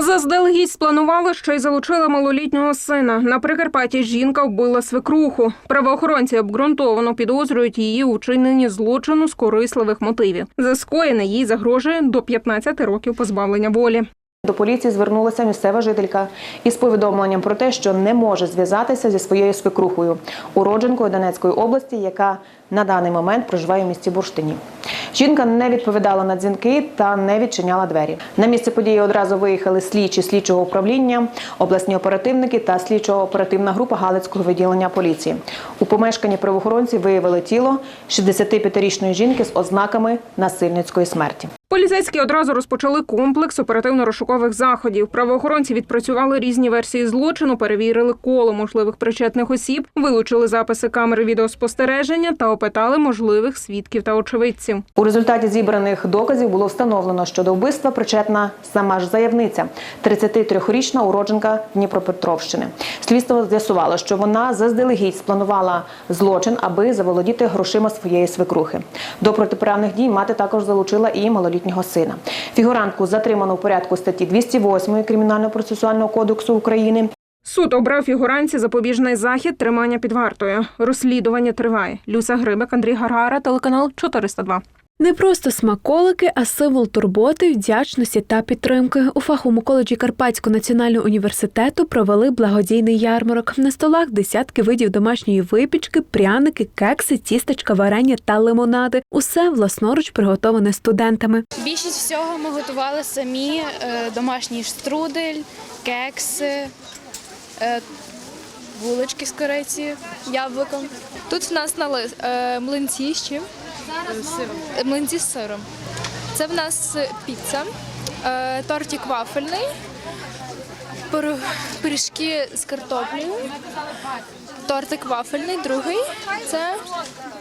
Заздалегідь спланували, що й залучили малолітнього сина. На Прикарпатті жінка вбила свекруху. Правоохоронці обґрунтовано підозрюють її у вчиненні злочину з корисливих мотивів. За скоєне їй загрожує до 15 років позбавлення волі. До поліції звернулася місцева жителька із повідомленням про те, що не може зв'язатися зі своєю свекрухою, уродженкою Донецької області, яка на даний момент проживає в місті Бурштині. Жінка не відповідала на дзвінки та не відчиняла двері. На місце події одразу виїхали слідчі слідчого управління, обласні оперативники та слідчо-оперативна група Галицького відділення поліції. У помешканні правоохоронці виявили тіло 65-річної жінки з ознаками насильницької смерті. Поліцейські одразу розпочали комплекс оперативно-розшукових заходів. Правоохоронці відпрацювали різні версії злочину, перевірили коло можливих причетних осіб, вилучили записи камери відеоспостереження та опитали можливих свідків та очевидців. У результаті зібраних доказів було встановлено, що до вбивства причетна сама ж заявниця, 33-річна уродженка Дніпропетровщини. Слідство з'ясувало, що вона заздалегідь спланувала злочин, аби заволодіти грошима своєї свекрухи. До протиправних дій мати також залучила і малолітнього сина. Фігурантку затримано в порядку статті 208 Кримінально-процесуального кодексу України. Суд обрав фігуранці запобіжний захід тримання під вартою. Розслідування триває. Люся Грибик, Андрій Гаргара, телеканал 402. Не просто смаколики, а символ турботи, вдячності та підтримки. У фаховому коледжі Карпатського національного університету провели благодійний ярмарок. На столах десятки видів домашньої випічки, пряники, кекси, тістечка, варення та лимонади. Усе власноруч приготоване студентами. Більшість всього ми готували самі е, домашній штрудель, кекси, е, булочки з кориці, яблуком. Тут в нас нали, е, млинці з чим? Млинці з сиром. Це в нас піца, е, тортик вафельний, пиріжки з картоплею, тортик вафельний, другий це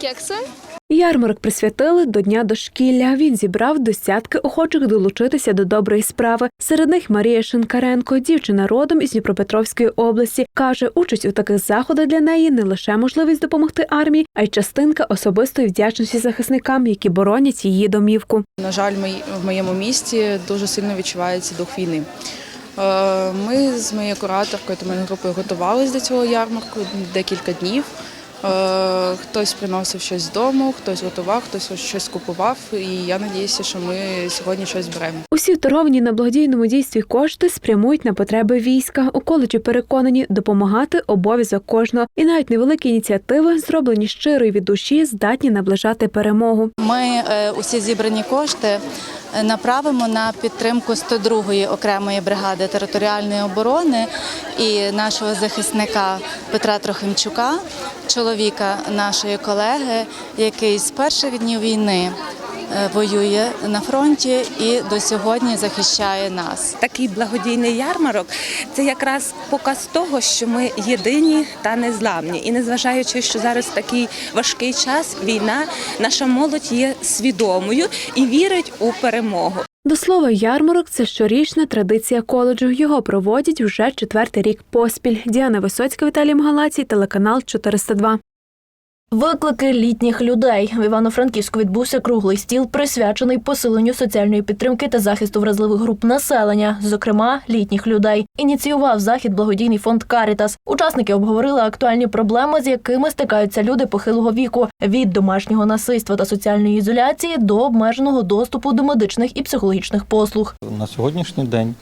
кекси. Ярмарок присвятили до Дня дошкілля. Він зібрав десятки охочих долучитися до доброї справи. Серед них Марія Шинкаренко, дівчина родом із Дніпропетровської області, каже, участь у таких заходах для неї не лише можливість допомогти армії, а й частинка особистої вдячності захисникам, які боронять її домівку. На жаль, мої- в моєму місті дуже сильно відчувається дух війни. Е, Ми з моєю кураторкою та моєю групою готувалися до цього ярмарку декілька днів. Е, Хтось приносив щось з дому, хтось готував, хтось щось купував. І я сподіваюся, що ми сьогодні щось зберемо. Усі вторговані на благодійному дійстві кошти спрямують на потреби війська. У коледжі переконані, допомагати обов'язок кожного, і навіть невеликі ініціативи, зроблені щиро і від душі, здатні наближати перемогу. Ми е, усі зібрані кошти направимо на підтримку 102-ї окремої бригади територіальної оборони і нашого захисника Петра Трохимчука, чоловіка нашої колеги, який з перших днів війни е, воює на фронті і до сьогодні захищає нас. такий благодійний ярмарок це якраз показ того, що ми єдині та незламні. І незважаючи, що зараз такий важкий час, війна, наша молодь є свідомою і вірить у перемогу. До слова, ярмарок це щорічна традиція коледжу. Його проводять вже четвертий рік поспіль. Діана Висоцька, Віталій Мгалацій, телеканал 402. Виклики літніх людей в Івано-Франківську відбувся круглий стіл, присвячений посиленню соціальної підтримки та захисту вразливих груп населення, зокрема літніх людей. Ініціював захід благодійний фонд Карітас. Учасники обговорили актуальні проблеми, з якими стикаються люди похилого віку від домашнього насильства та соціальної ізоляції до обмеженого доступу до медичних і психологічних послуг. На сьогоднішній день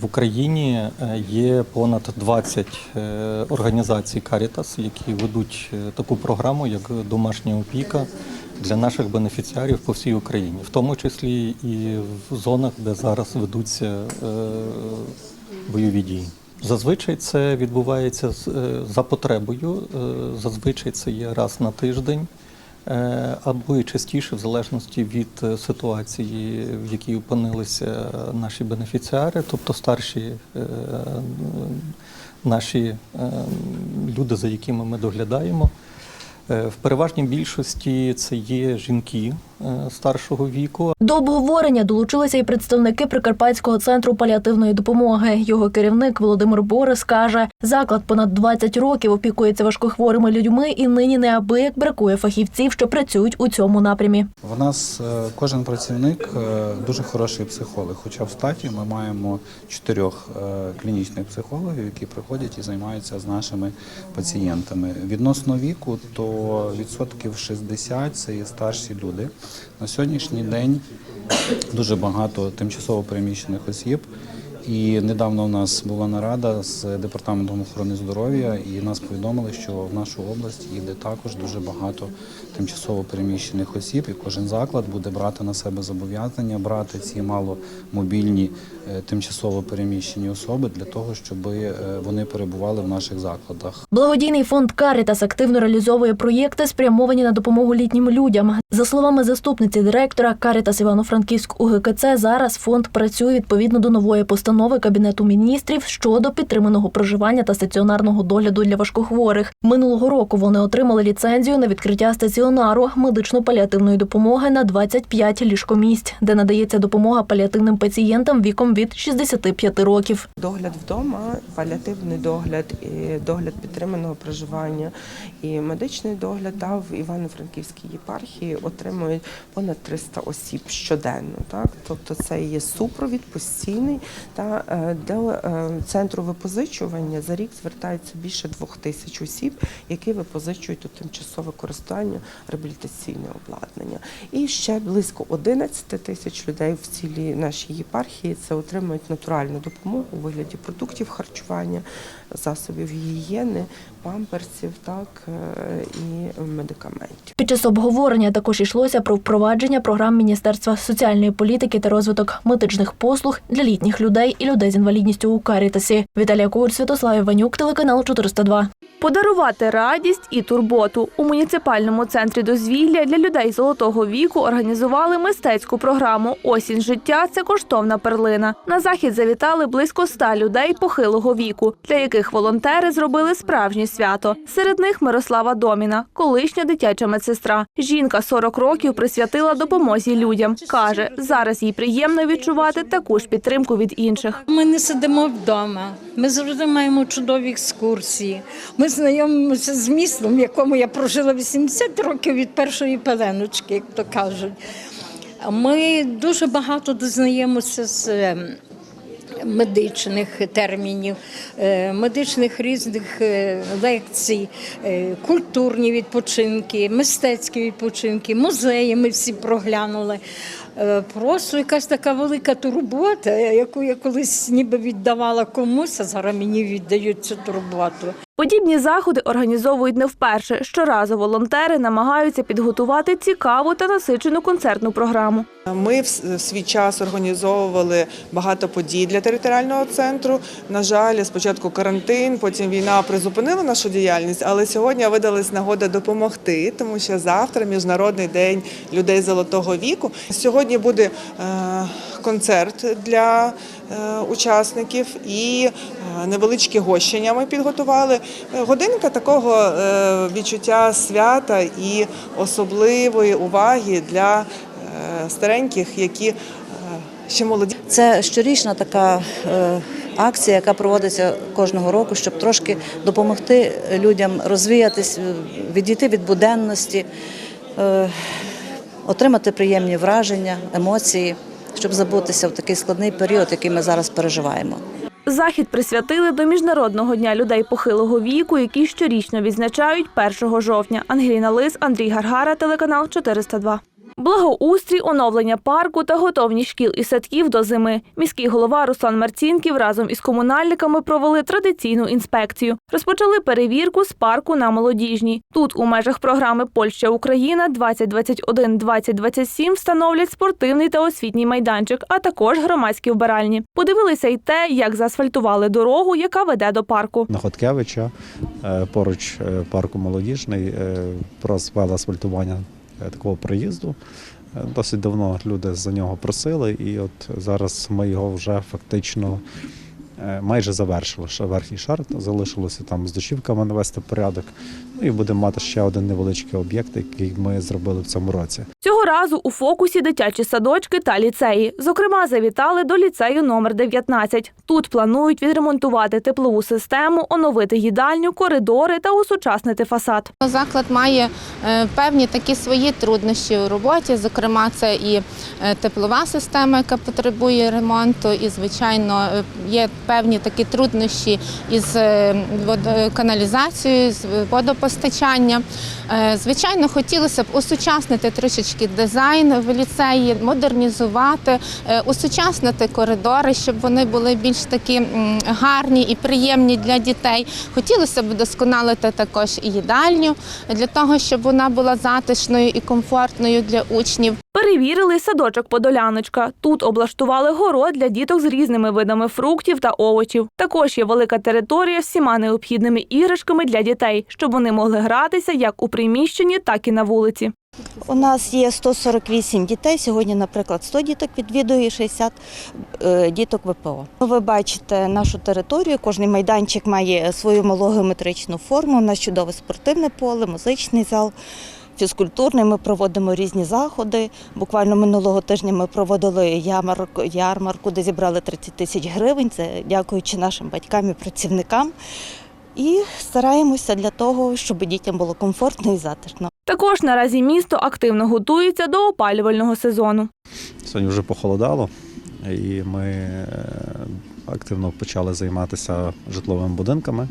в Україні е, є понад 20 е, організацій Caritas, які ведуть е, таку програму, як домашня опіка для наших бенефіціарів по всій Україні, в тому числі і в зонах, де зараз ведуться е, бойові дії. Зазвичай це відбувається е, за потребою. е, Зазвичай це є раз на тиждень. Е, або і частіше, в залежності від е, ситуації, в якій опинилися наші бенефіціари, тобто старші е, наші люди, за якими ми доглядаємо. В переважній більшості це є жінки, старшого віку. До обговорення долучилися і представники Прикарпатського центру паліативної допомоги. Його керівник Володимир Борис каже, заклад понад 20 років опікується важкохворими людьми і нині неабияк бракує фахівців, що працюють у цьому напрямі. У нас е, кожен працівник е, дуже хороший психолог. Хоча в штаті ми маємо чотирьох е, клінічних психологів, які приходять і займаються з нашими пацієнтами. Відносно віку, то відсотків 60 це є старші люди. На сьогоднішній день дуже багато тимчасово переміщених осіб. І недавно у нас була нарада з департаментом охорони здоров'я, і нас повідомили, що в нашу область їде також дуже багато тимчасово переміщених осіб, і кожен заклад буде брати на себе зобов'язання брати ці маломобільні е, тимчасово переміщені особи для того, щоб е, вони перебували в наших закладах. Благодійний фонд Карітас активно реалізовує проєкти, спрямовані на допомогу літнім людям. За словами заступниці директора Карітас Івано-Франківськ УГКЦ, зараз фонд працює відповідно до нової постанови Кабінету міністрів щодо підтриманого проживання та стаціонарного догляду для важкохворих. Минулого року вони отримали ліцензію на відкриття стаціонару медично-паліативної допомоги на 25 ліжкомісць, де надається допомога паліативним пацієнтам віком від 65 років. Догляд вдома, паліативний догляд, і догляд підтриманого проживання і медичний догляд та в Івано-Франківській єпархії отримують понад 300 осіб щоденно. Так? Тобто це є супровід постійний та е, до е, центру випозичування за рік звертається більше двох тисяч осіб, які випозичують у тимчасове користування реабілітаційне обладнання. І ще близько 11 тисяч людей в цілій нашій єпархії це отримують натуральну допомогу у вигляді продуктів харчування, засобів гігієни, памперсів, так е, і медикаментів. Під час обговорення також йшлося про впровадження програм Міністерства соціальної політики та розвиток медичних послуг для літніх людей і людей з інвалідністю у Карітасі. Віталія Коваль, Святослав Іванюк, телеканал 402. Подарувати радість і турботу у муніципальному центрі дозвілля для людей золотого віку організували мистецьку програму Осінь життя це коштовна перлина. На захід завітали близько ста людей похилого віку, для яких волонтери зробили справжнє свято. Серед них Мирослава Доміна, колишня дитяча медсестра. Жінка 40 років присвятила допомозі людям. каже, зараз їй приємно відчувати таку ж підтримку від інших. Ми не сидимо вдома. Ми завжди маємо чудові екскурсії. Ми знайомимося з містом, в якому я прожила 80 років від першої пеленочки, як то кажуть. Ми дуже багато дізнаємося з ем, медичних термінів, е, медичних різних е, лекцій, е, культурні відпочинки, мистецькі відпочинки, музеї ми всі проглянули. Просто якась така велика турбота, яку я колись ніби віддавала комусь, а зараз мені віддають цю турботу. Подібні заходи організовують не вперше. Щоразу волонтери намагаються підготувати цікаву та насичену концертну програму. Ми в свій час організовували багато подій для територіального центру. На жаль, спочатку карантин, потім війна призупинила нашу діяльність, але сьогодні видалась нагода допомогти, тому що завтра міжнародний день людей золотого віку. Сьогодні буде е, концерт для е, учасників і е, невеличкі гощення ми підготували. Е, Годинка такого відчуття свята і особливої уваги для стареньких, які ще молоді. Це щорічна така акція, яка проводиться кожного року, щоб трошки допомогти людям розвіятись, відійти від буденності, отримати приємні враження, емоції, щоб забутися в такий складний період, який ми зараз переживаємо. Захід присвятили до Міжнародного дня людей похилого віку, який щорічно відзначають 1 жовтня. Ангеліна Лис, Андрій Гаргара, телеканал 402. Благоустрій, оновлення парку та готовність шкіл і садків до зими. Міський голова Руслан Марцінків разом із комунальниками провели традиційну інспекцію. Розпочали перевірку з парку на молодіжній. Тут у межах програми Польща Україна 2021-2027 встановлять спортивний та освітній майданчик, а також громадські вбиральні. Подивилися й те, як заасфальтували дорогу, яка веде до парку. На Хоткевича е, поруч е, парку молодіжний е, прозвели асфальтування такого проїзду. Е, Досить давно люди за нього просили, і от зараз ми його вже фактично е, майже завершили ще верхній шар, залишилося там з дощівками навести порядок. Ну і будемо мати ще один невеличкий об'єкт, який ми зробили в цьому році. Цього разу у фокусі дитячі садочки та ліцеї. Зокрема, завітали до ліцею номер 19. Тут планують відремонтувати теплову систему, оновити їдальню, коридори та усучаснити фасад. Заклад має е, певні такі свої труднощі у роботі. Зокрема, це і е, теплова система, яка потребує ремонту, і звичайно е, є певні такі труднощі із е, каналізацією, з водопостачанням. Е, Звичайно, хотілося б усучаснити трішечки дизайн в ліцеї, модернізувати, е, усучаснити коридори, щоб вони були більш такі гарні і приємні для дітей. Хотілося б вдосконалити також і їдальню для того, щоб вона була затишною і комфортною для учнів. Перевірили садочок Подоляночка. Тут облаштували город для діток з різними видами фруктів та овочів. Також є велика територія з всіма необхідними іграшками для дітей, щоб вони могли гратися як у приміщенні, так і на вулиці. У нас є 148 дітей. Сьогодні, наприклад, 100 діток відвідує, 60 е, діток ВПО. Ви бачите нашу територію. Кожний майданчик має свою малогеометричну форму. У нас чудове спортивне поле, музичний зал. Фізкультурний ми проводимо різні заходи. Буквально минулого тижня ми проводили ярмарку, ярмарку, де зібрали 30 тисяч гривень. Це дякуючи нашим батькам і працівникам. І стараємося для того, щоб дітям було комфортно і затишно. Також наразі місто активно готується до опалювального сезону. Сьогодні вже похолодало, і ми е, активно почали займатися житловими будинками,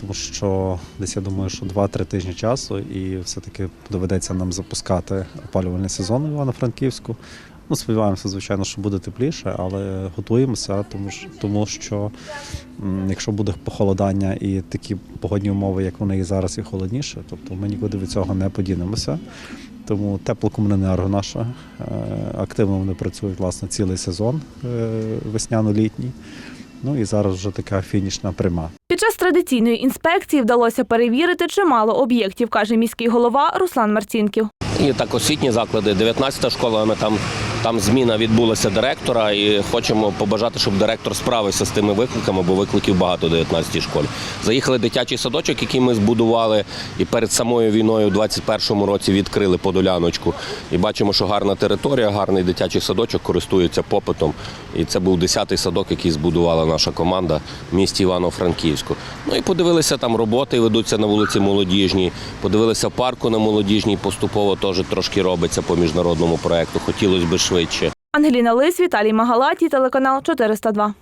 тому що десь я думаю, що 2-3 тижні часу, і все-таки доведеться нам запускати опалювальний сезон в Івано-Франківську. Ну, сподіваємося, звичайно, що буде тепліше, але готуємося, тому що, тому що якщо буде похолодання і такі погодні умови, як вони і зараз, і холодніше, тобто ми нікуди від цього не подінемося. Тому теплокомуненерго наша е, активно вони працюють власне цілий сезон е, весняно-літній. Ну і зараз вже така фінішна пряма. Під час традиційної інспекції вдалося перевірити чимало об'єктів, каже міський голова Руслан Марцінків. І так освітні заклади, 19 школа, ми там, там зміна відбулася директора і хочемо побажати, щоб директор справився з тими викликами, бо викликів багато в 19 школі. Заїхали дитячий садочок, який ми збудували, і перед самою війною в 21-му році відкрили подоляночку. І бачимо, що гарна територія, гарний дитячий садочок користується попитом. І це був 10-й садок, який збудувала наша команда в місті Івано-Франківську. Ну і подивилися, там роботи ведуться на вулиці Молодіжній, подивилися парку на Молодіжній, поступово теж трошки робиться по міжнародному проекту. Хотілося б швидше. Ангеліна Лис, Віталій Магалаті, телеканал 402.